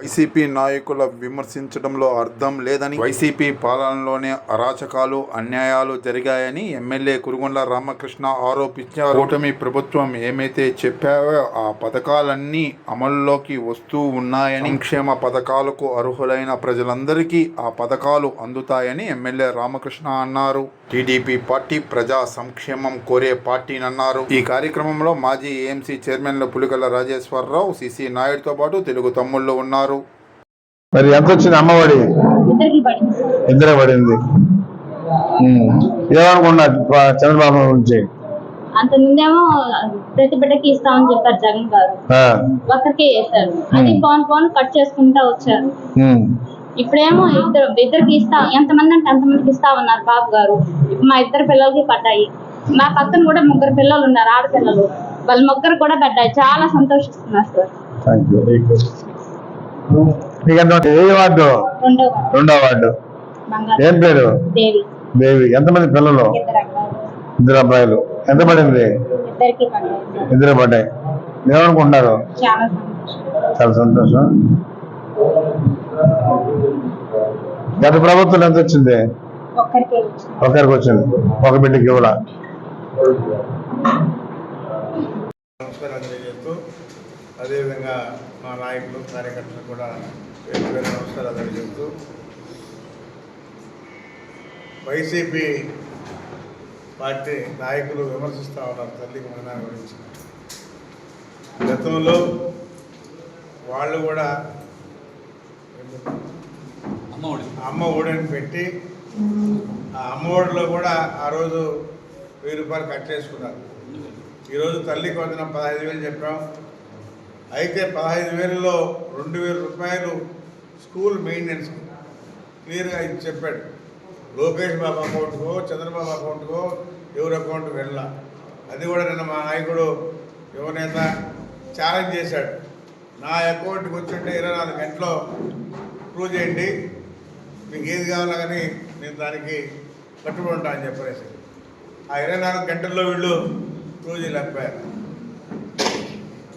YCP నాయకుల విమర్శించడంలో అర్థం లేదని వైసీపీ పాలనలోనే అరాచకాలు అన్యాయాలు జరిగాయని ఎమ్మెల్యే కురుగొండ రామకృష్ణ ఆరోపించారు. కూటమి ప్రభుత్వం ఏమైతే చెప్పావో ఆ పథకాలన్నీ అమల్లోకి వస్తూ ఉన్నాయని సంక్షేమ పథకాలకు అర్హులైన ప్రజలందరికీ ఆ పథకాలు అందుతాయని ఎమ్మెల్యే రామకృష్ణ అన్నారు. టీడీపీ పార్టీ ప్రజా సంక్షేమం కోరే పార్టీనన్నారు. ఈ కార్యక్రమంలో మాజీ ఏఎంసీ చైర్మన్లు పులికల రాజేశ్వరరావు సిసి నాయుడుతో పాటు తెలుగు తమ్ముళ్ళు ఉన్నారు. మరి ఎంత వచ్చింది అమ్మఒడి? ఇద్దరే పడింది. ప- చంద్రబాబు గురించి అంత ముందేమో ప్రతి బిడ్డకి ఇస్తామని చెప్పారు జగన్ గారు. ఆ, ఒక్కరికే వేశారు అది పోన్ పోన్ కట్ చేసుకుంటా వచ్చారు. ఇప్పుడేమో ఇద్దరు ఇద్దరికి ఇస్తా ఎంతమంది అంటే అంతమందికి ఇస్తామన్నారు బాబు గారు. మా ఇద్దరు పిల్లలకి పడ్డాయి. మా పక్కన కూడా ముగ్గురు పిల్లలు ఉన్నారు ఆడపిల్లలు. వాళ్ళ ముగ్గురు కూడా పడ్డాయి. చాలా సంతోషిస్తున్నారు సార్. మీకు ఎంత ఏ వార్డు? రెండో రెండో వార్డు. బంగారు ఏం పేరు? దేవి. దేవి. ఎంతమంది పిల్లలు? ఇద్దరు అబ్బాయిలు. ఎంత పడింది. ఇద్దరు పడ్డాయి. ఏమనుకుంటున్నారు? చాలా సంతోషం. చాలా సంతోషం. గత ప్రభుత్వం ఎంత వచ్చింది? ఒకరికి వచ్చింది? ఒక బిడ్డకి ఇవ్వడా నమస్కారం అదేవిధంగా మా నాయకులు కార్యకర్తలు కూడా పేరు పేరు నమస్కారాలు తెలియజేస్తూ వైసీపీ పార్టీ నాయకులు విమర్శిస్తూ ఉన్నారు తల్లి మరణాల గురించి. గతంలో వాళ్ళు కూడా అమ్మ ఒడిని పెట్టి ఆ అమ్మ ఒడిలో కూడా ఆ రోజు వెయ్యి రూపాయలు కట్ చేసుకున్నారు. ఈరోజు తల్లికి వందనం పదహైదు వేలు చెప్పాం. అయితే పదహైదు వేలలో రెండు వేల రూపాయలు స్కూల్ మెయింటెనెన్స్ క్లియర్గా ఇది చెప్పాడు. లోకేష్ బాబు అకౌంట్కో చంద్రబాబు అకౌంట్కో ఎవరి అకౌంట్కి వెళ్ళా అది కూడా నిన్న మా నాయకుడు యువనేత ఛాలెంజ్ చేశాడు. నా అకౌంట్కి వచ్చింటే ఇరవై నాలుగు గంటలో ప్రూవ్ చేయండి. మీకు ఏది కావాలో కానీ నేను దానికి కట్టుబడి ఉంటా అని చెప్పేసి. ఆ ఇరవై నాలుగు గంటల్లో వీళ్ళు ప్రూవ్ చేయలేకపోయారు.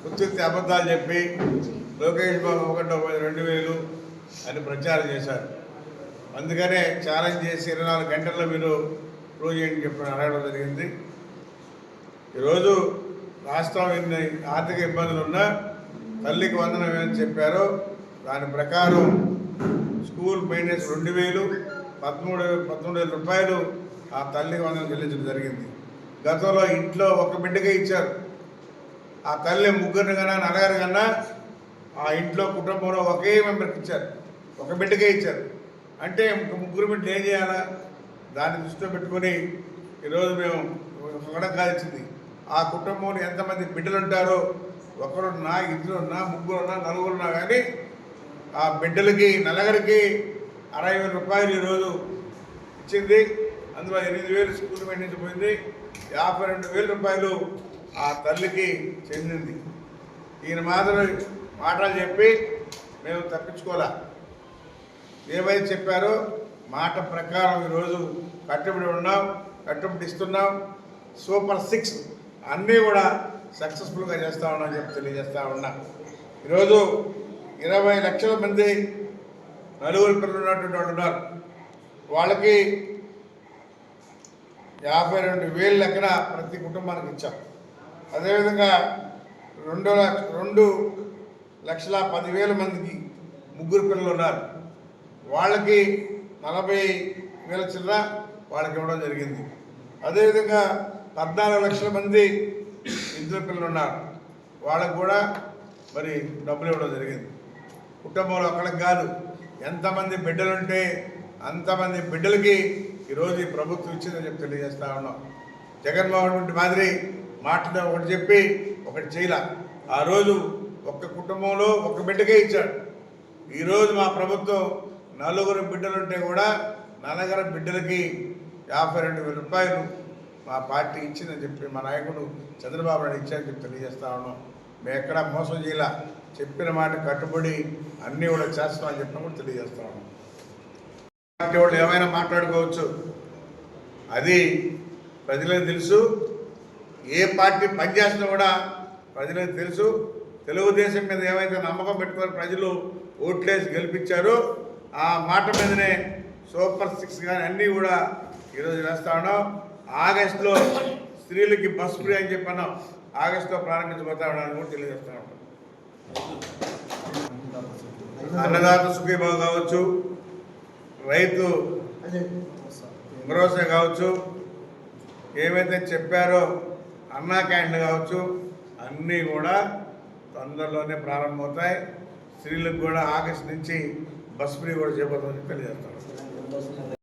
ఉత్తి అబద్ధాలు చెప్పి లోకేష్ బాబు ఒకటో రెండు వేలు అని ప్రచారం చేశారు. అందుకనే ఛాలెంజ్ చేసి ఇరవై నాలుగు గంటల్లో మీరు ప్రూవ్ చేయండి చెప్పిన అడగడం జరిగింది. ఈరోజు రాష్ట్రం ఎన్ని ఆర్థిక ఇబ్బందులు ఉన్నా తల్లికి వందనం ఏమని చెప్పారో దాని ప్రకారం స్కూల్ మెయింటెనెన్స్ రెండు వేలు పదమూడు పదమూడు వేల రూపాయలు ఆ తల్లికి వందనం చెల్లించడం జరిగింది. గతంలో ఇంట్లో ఒక బిడ్డకే ఇచ్చారు. ఆ తల్లి ముగ్గురిని కన్నా నలగారు కన్నా ఆ ఇంట్లో కుటుంబంలో ఒకే మెంబర్కి ఇచ్చారు. ఒక బిడ్డకే ఇచ్చారు. అంటే ముగ్గురు బిడ్డలు ఏం చేయాలా? దాన్ని దృష్టిలో పెట్టుకొని ఈరోజు మేము ఒకడం కాల్చింది. ఆ కుటుంబంలో ఎంతమంది బిడ్డలు ఉంటారో ఒకరున్నా ఇద్దరున్నా ముగ్గురున్నా నలుగురున్నా కానీ ఆ బిడ్డలకి నలుగురికి అరవై వేల రూపాయలు ఈరోజు ఇచ్చింది. అందులో ఎనిమిది వేలు స్కూల్ మెయింటెన్స్ పోయింది. యాభై రెండు వేల రూపాయలు ఆ తల్లికి చెందింది. ఈయన మాత్రం మాటలు చెప్పి మేము తప్పించుకోలే. ఏమైతే చెప్పారో మాట ప్రకారం ఈరోజు కట్టుబడి ఉన్నాం కట్టుబడి ఇస్తున్నాం. సూపర్ సిక్స్ అన్నీ కూడా సక్సెస్ఫుల్గా చేస్తూ ఉన్నాం చెప్పి తెలియజేస్తూ ఉన్నా. ఈరోజు ఇరవై లక్షల మంది నలుగురు పిల్లలు ఉన్నటువంటి వాళ్ళు ఉన్నారు. వాళ్ళకి యాభై రెండు వేలు లెక్కన ప్రతి కుటుంబానికి ఇచ్చాం. అదేవిధంగా రెండు లక్ష రెండు లక్షల పదివేల మందికి ముగ్గురు పిల్లలు ఉన్నారు. వాళ్ళకి నలభై వేల చిల్లర వాళ్ళకి ఇవ్వడం జరిగింది. అదేవిధంగా పద్నాలుగు లక్షల మంది ఇద్దరు పిల్లలు ఉన్నారు. వాళ్ళకు కూడా మరి డబ్బులు ఇవ్వడం జరిగింది. కుటుంబంలో ఒకళ్ళకి కాదు ఎంతమంది బిడ్డలుంటే అంతమంది బిడ్డలకి ఈరోజు ఈ ప్రభుత్వం ఇచ్చిందని చెప్పి తెలియజేస్తా ఉన్నాం. జగన్మోహన్ రెడ్డి మాదిరి మాటలు ఒకటి చెప్పి ఒకటి చేయాల. ఆ రోజు ఒక్క కుటుంబంలో ఒక్క బిడ్డకే ఇచ్చాడు. ఈరోజు మా ప్రభుత్వం నలుగురు బిడ్డలుంటే కూడా నలుగురు బిడ్డలకి యాభై రెండు వేల రూపాయలు మా పార్టీ ఇచ్చిందని చెప్పి మా నాయకుడు చంద్రబాబు నాయుడు ఇచ్చారని చెప్పి తెలియజేస్తా ఉన్నాం. మేము ఎక్కడ మోసం చేయాల. చెప్పిన మాట కట్టుబడి అన్నీ కూడా చేస్తామని చెప్పిన కూడా తెలియజేస్తా ఉన్నాం. పార్టీ వాళ్ళు ఏమైనా మాట్లాడుకోవచ్చు? అది ప్రజలకు తెలుసు. ఏ పార్టీ పనిచేస్తున్నా కూడా ప్రజలకు తెలుసు. తెలుగుదేశం మీద ఏమైతే నమ్మకం పెట్టుకొని ప్రజలు ఓట్లేసి గెలిపించారో. ఆ మాట మీదనే సూపర్ సిక్స్ కానీ అన్నీ కూడా ఈరోజు వేస్తా ఉన్నాం. ఆగస్టులో స్త్రీలకి బస్ ఫ్రీ అని చెప్పన్నాం ఆగస్టులో ప్రారంభించబోతా ఉన్నాను కూడా తెలియజేస్తా ఉన్నాం. అన్నదాత సుఖీభావం కావచ్చు రైతు భరోసా కావచ్చు. ఏమైతే చెప్పారో అన్నా క్యాంటీన్ కావచ్చు అన్నీ కూడా తొందరలోనే ప్రారంభమవుతాయి. స్త్రీలకు కూడా ఆగస్టు నుంచి బస్ ఫ్రీ కూడా చేయబోతుందని తెలియజేస్తాను.